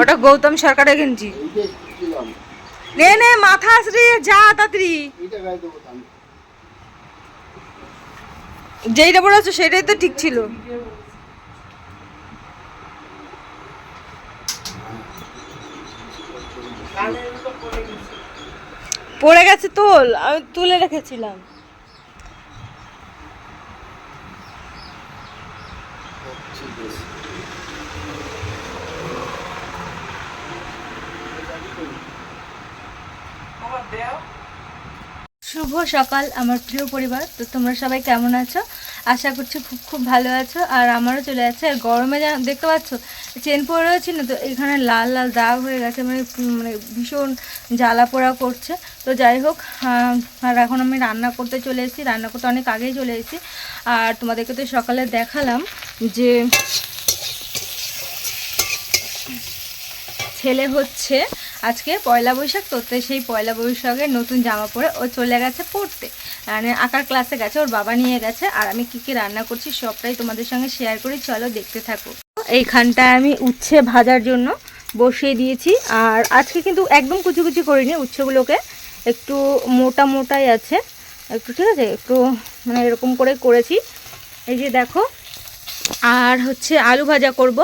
ওটা গৌতম সরকারের গেঞ্জি। নে নে, মাথা আসরে, যা তাড়াতাড়ি। যেইটা পরে আছো, সেটাই তো ঠিক ছিল। পড়ে গেছে তোল, আমি তুলে রেখেছিলাম। শুভ সকাল আমার প্রিয় পরিবার। তো তোমরা সবাই কেমন আছো? আশা করছি খুব খুব ভালো আছো। আর আমারও চলে যাচ্ছে। আর গরমে যা দেখতে পাচ্ছ, চেন পরে রয়েছি না? তো এখানে লাল লাল দাগ হয়ে গেছে। মানে মানে ভীষণ জ্বালা পোড়া করছে। তো যাই হোক আর এখন আমি রান্না করতে চলে এসেছি। রান্না করতে অনেক আগেই চলে এসেছি। আর তোমাদেরকে তো সকালে দেখালাম যে, ছেলে হচ্ছে আজকে পয়লা বৈশাখ, তো সেই পয়লা বৈশাখের নতুন জামা পরে ও চলে গেছে পড়তে। মানে আঁকার ক্লাসে গেছে, ওর বাবা নিয়ে গেছে, আর আমি কি কি রান্না করছি সবটাই তোমাদের সঙ্গে শেয়ার করি, চলো দেখতে থাকো। এইখানটায় আমি উচ্ছে ভাজার জন্য বসিয়ে দিয়েছি, আর আজকে কিন্তু একদম কুচি কুচি করিনি উচ্ছেগুলোকে, একটু মোটা মোটাই আছে। একটু ঠিক আছে, একটু মানে এরকম করে করেছি। এই যে দেখো, আর হচ্ছে আলু ভাজা করব।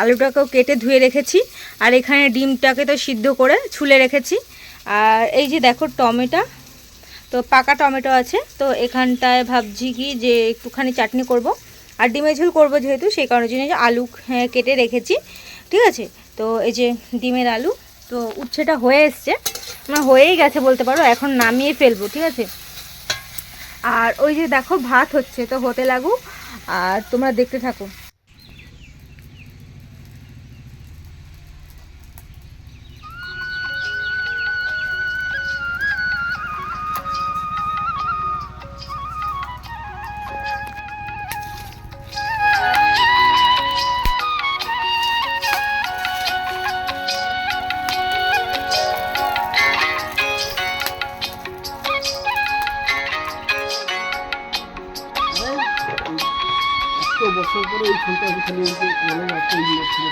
আলুটাকেও কেটে ধুয়ে রেখেছি। আর এখানে ডিমটাকে তো সিদ্ধ করে ছুলে রেখেছি। আর এই যে দেখো টমেটো, তো পাকা টমেটো আছে। তো এখানটায় ভাবছি কি যে একটুখানি চাটনি করব। আর ডিমের ঝোল করব যেহেতু, সেই কারণের জন্য যে আলু কেটে রেখেছি। ঠিক আছে? তো এই যে ডিমের আলু, তো উচ্ছেটা হয়ে এসছে। মানে হয়েই গেছে বলতে পারো, এখন নামিয়ে ফেলব, ঠিক আছে? আর ওই যে দেখো ভাত হচ্ছে, তো হতে লাগুক। আর তোমরা দেখতে থাকো। বছর পরে এই ফুলটা খালি মনে একটা ইয়ে ছিল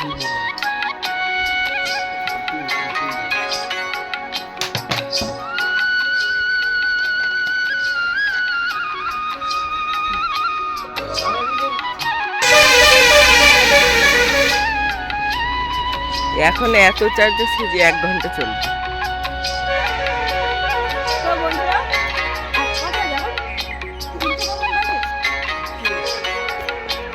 এখন এত চার্জ আছে যে এক ঘণ্টা চলবে।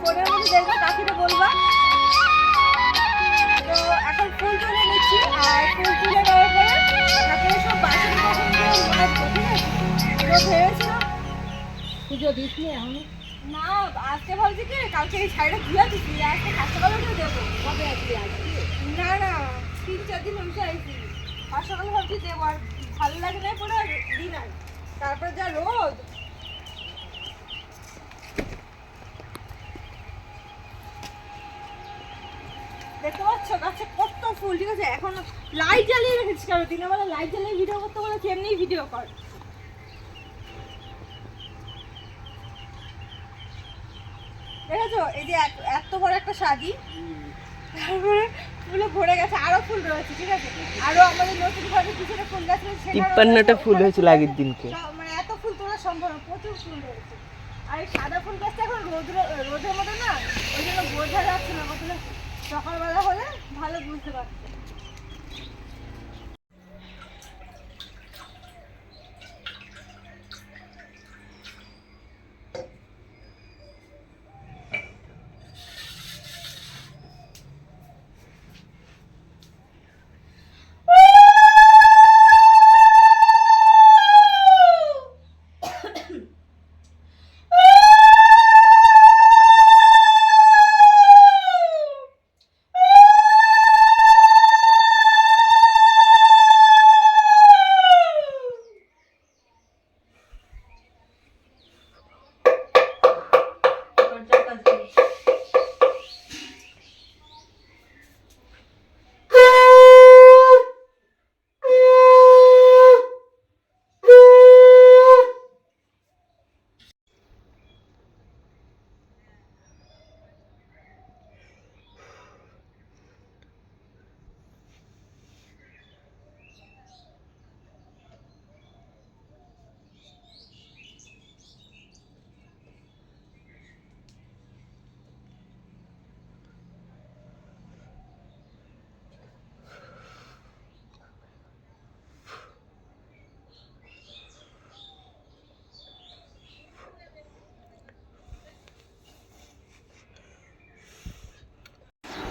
ফোনের মধ্যে দেখবে কাকিকে বলবা তো এখন ফুল তুলে নিচ্ছি আর ফুল তুলে নেওয়ার সব বাসন ভেবেছিলাম পুজো দিচ্ছি এখন না আজকে ভাবছি কি কালকে এই শাড়িটা ধুয়ে দিচ্ছি আজকে হাসপাতালে উঠে দেবো কবে আজকে আজকে না না তিন চার দিন হয়েছে আইছি হাসপাতালে ভাবছি দেবো আর ভালো লাগে না পরে দিন আর। তারপর যা রোদ দেখতে পাচ্ছ? গাছে কত ফুল ঠিক আছে? এখন লাইট জ্বালিয়ে রেখেছি কারণ দিনের বেলা লাইট জ্বালিয়ে ভিডিও করতে বলেছি এমনি ভিডিও কর। দেখেছ? এই যে এত- বড় একটা শাড়ি তারপরে ফুলে ভরে গেছে আরও ফুল রয়েছে ঠিক আছে? আরও আমাদের নতুন ঘরে পিছনে ফুল গাছ রয়েছে তিপ্পান্নটা ফুল হয়েছিল আগের দিনকে। মানে এত ফুল তোলা সম্ভব না প্রচুর ফুল রয়েছে। আর এই সাদা ফুল গাছটা এখন রোদ রোদের মতো না ওই জন্য বোঝা যাচ্ছে না আসলে সকালবেলা হলে ভালো বুঝতে পারছে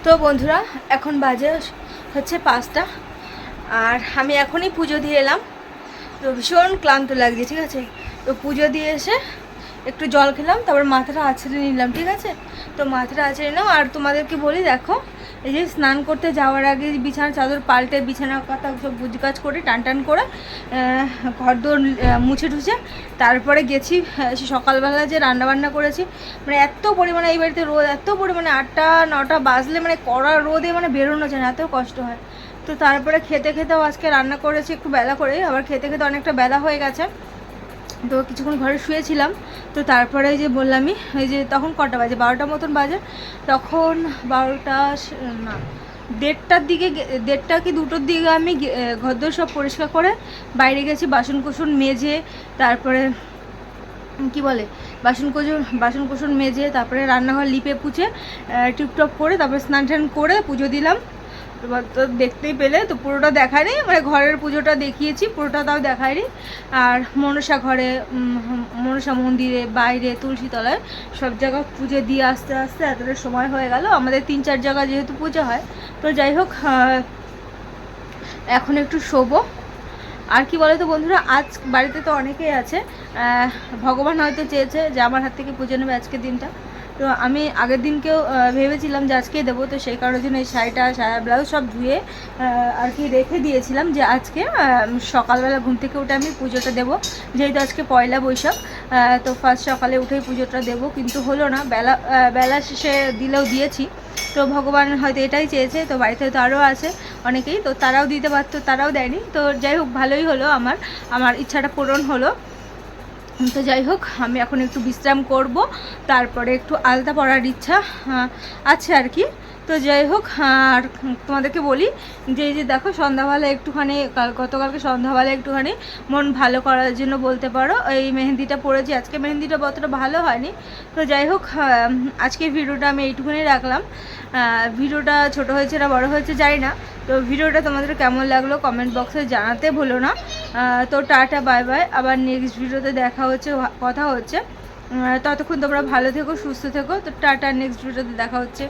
তো বন্ধুরা, এখন বাজে হচ্ছে পাঁচটা। আর আমি এখনই পুজো দিয়ে এলাম। তো ভীষণ ক্লান্ত লাগছে, ঠিক আছে? তো পুজো দিয়ে এসে একটু জল খেলাম, তারপর মাথাটা আছড়ে নিলাম, ঠিক আছে? তো মাথাটা আছড়ে নিলাম, আর তোমাদেরকে বলি, দেখো এই যে স্নান করতে যাওয়ার আগে বিছানার চাদর পাল্টে বিছানা কাটা সব বুঝ কাজ করে টান টান করে আহ, ঘর দোর মুছে টুছে। তারপরে গেছি সকালবেলা যে রান্না বান্না করেছি মানে এত পরিমাণে এই বাড়িতে রোদ এত পরিমাণে আটটা নটা বাজলে মানে কড়া রোদে মানে বেরোনো যায় না এত কষ্ট হয়। তো তারপরে খেতে খেতেও আজকে রান্না করেছি একটু বেলা করে আবার খেতে খেতে অনেকটা বেলা হয়ে গেছে। তো কিছুক্ষণ ঘরে শুয়েছিলাম, তো তারপরে যে বললামই ওই যে তখন কটা বাজে? বারোটা মতন বাজে। তখন বারোটা না, দেড়টার দিকে দেড়টা কি দুটোর দিকে আমি ঘরদোর সব পরিষ্কার করে বাইরে গেছি বাসন কুসন মেজে, তারপরে কি বলে? বাসন কুসন বাসন কুসন মেজে, তারপরে রান্নাঘর লিপে পুছে টিপটপ করে, তারপরে স্নান টান করে পুজো দিলাম। এবার তো দেখতেই পেলে, তো পুরোটা দেখায়নি মানে ঘরের পুজোটা দেখিয়েছি, পুরোটা তাও দেখায়নি। আর মনসা ঘরে মনসা মন্দিরে, বাইরে, তুলসী তলায়, সব জায়গা পুজো দিয়ে আসতে আসতে এতটা সময় হয়ে গেল। আমাদের তিন চার জায়গা যেহেতু পুজো হয়, তো যাই হোক এখন একটু শোবো। আর কি বলো তো বন্ধুরা, আজ বাড়িতে তো অনেকেই আছে ভগবান হয়তো চেয়েছে যে আমার হাত থেকে পুজো নেবে আজকের দিনটা। তো আমি আগের দিনকেও ভেবেছিলাম যে আজকেই দেবো, তো সেই কারণের জন্য এই শাড়িটা সায়া ব্লাউজ সব ধুয়ে আর কি রেখে দিয়েছিলাম যে আজকে সকালবেলা ঘুম থেকে উঠে আমি পুজোটা দেবো। যেহেতু আজকে পয়লা বৈশাখ তো ফার্স্ট সকালে উঠেই পুজোটা দেবো, কিন্তু হলো না, বেলা বেলা শেষে দিলেও দিয়েছি। তো ভগবান হয়তো এটাই চেয়েছে, তো বাড়িতে তো আরও আছে অনেকেই, তো তারাও দিতে পারতো তারাও দেয়নি। তো যাই হোক, ভালোই হলো আমার আমার ইচ্ছাটা পূরণ হলো। তো যাই হোক, আমি এখন একটু বিশ্রাম করব, তারপরে একটু আলতা পড়ার ইচ্ছা আছে আর কি। তো যাই হোক আর তোমাদেরকে বলি যে যে দেখো সন্ধ্যাবেলা একটুখানি কাল গতকালকে সন্ধ্যাবেলা একটুখানি মন ভালো করার জন্য বলতে পারো এই মেহেন্দিটা পরেছি। আজকে মেহেন্দিটা অতটা ভালো হয়নি। তো যাই হোক আহ, আজকের ভিডিওটা আমি এইটুকুনি রাখলাম। ভিডিওটা ছোট হয়েছে না বড় হয়েছে জানি না। তো ভিডিওটা তোমাদের কেমন লাগল কমেন্ট বক্সে জানাতে ভুলো না। তো টাটা বাই বাই। আবার নেক্সট ভিডিওতে দেখা হচ্ছে কথা হচ্ছে। ততক্ষণ তোমরা ভালো থেকো সুস্থ থেকো। তো টাটা নেক্সট ভিডিওতে দেখা হচ্ছে।